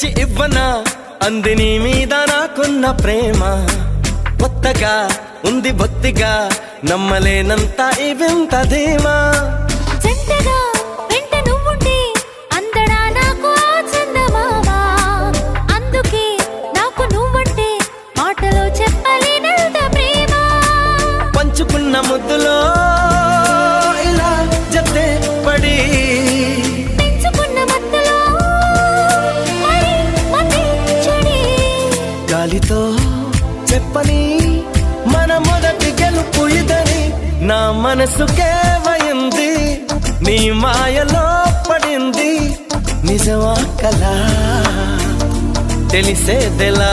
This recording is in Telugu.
తెచ్చి ఇవ్వనా? అంది నీ మీద నాకున్న ప్రేమ. కొత్తగా ఉంది బొత్తిగా నమ్మలేనంత ఈ వింత ధీమా. పంచుకున్న ముద్దులో ఇలా జతే పడి గాలితో చెప్పని మన మొదటి గెలుపు ఇదని నా మనసు కేవయింది. నీ మాయలో పడింది నిజమా కలా? తెలిసేదెలా?